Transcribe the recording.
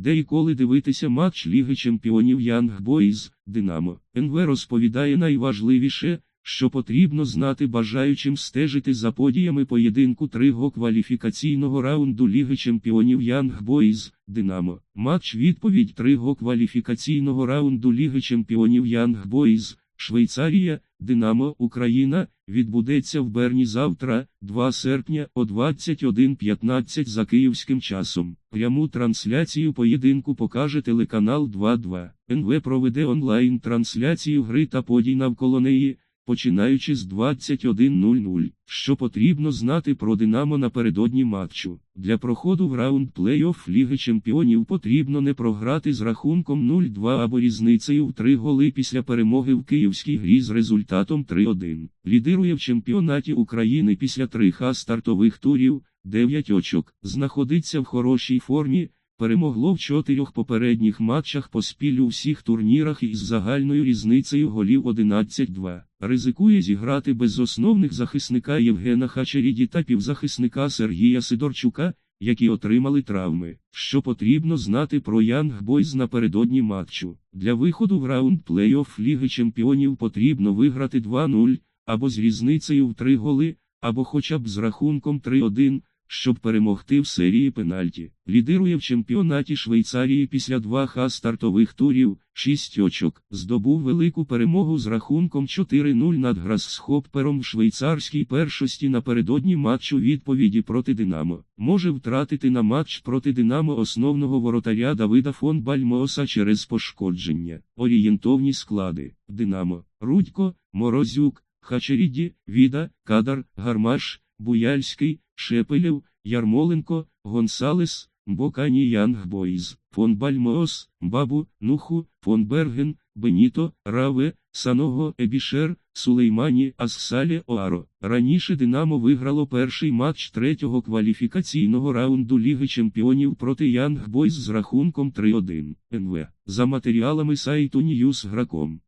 де і коли дивитися матч Ліги Чемпіонів Янг Бойз, Динамо. НВ розповідає найважливіше, що потрібно знати бажаючим стежити за подіями поєдинку тригого кваліфікаційного раунду Ліги Чемпіонів Янг Бойз, Динамо. Матч відповідь тригого кваліфікаційного раунду Ліги Чемпіонів Янг Бойз, Швейцарія, Динамо, Україна, відбудеться в Берні завтра, 2 серпня о 21.15 за київським часом. Пряму трансляцію поєдинку покаже телеканал 2.2. НВ проведе онлайн-трансляцію гри та подій навколо неї, починаючи з 21.00. Що потрібно знати про Динамо напередодні матчу. Для проходу в раунд плей-офф Ліги Чемпіонів потрібно не програти з рахунком 0-2 або різницею в 3 голи після перемоги в київській грі з результатом 3-1. Лідирує в чемпіонаті України після 3 ха стартових турів, 9 очок, знаходиться в хорошій формі, перемогло в чотирьох попередніх матчах поспіль у всіх турнірах із загальною різницею голів 11-2. Ризикує зіграти без основних захисника Євгена Хачеріді та півзахисника Сергія Сидорчука, які отримали травми. Що потрібно знати про Янг Бойз напередодні матчу. Для виходу в раунд плей-офф Ліги Чемпіонів потрібно виграти 2-0, або з різницею в 3 голи, або хоча б з рахунком 3-1, щоб перемогти в серії пенальті. Лідирує в чемпіонаті Швейцарії після 2 ха стартових турів, 6 очок. Здобув велику перемогу з рахунком 4-0 над Грасхоппером в швейцарській першості напередодні матчу відповіді проти Динамо. Може втратити на матч проти Динамо основного воротаря Давида фон Бальмоса через пошкодження. Орієнтовні склади. Динамо, Рудько, Морозюк, Хачеріді, Віда, Кадар, Гармаш, Буяльський, Шепелєв, Ярмоленко, Гонсалес, Бокані Янг Бойз, фон Бальмоос, Бабу, Нуху, фон Берген, Беніто, Раве, Саного, Ебішер, Сулеймані, Ассалі, Оаро. Раніше Динамо виграло перший матч третього кваліфікаційного раунду Ліги Чемпіонів проти Янг Бойз з рахунком 3-1. НВ. За матеріалами сайту Ньюсграком.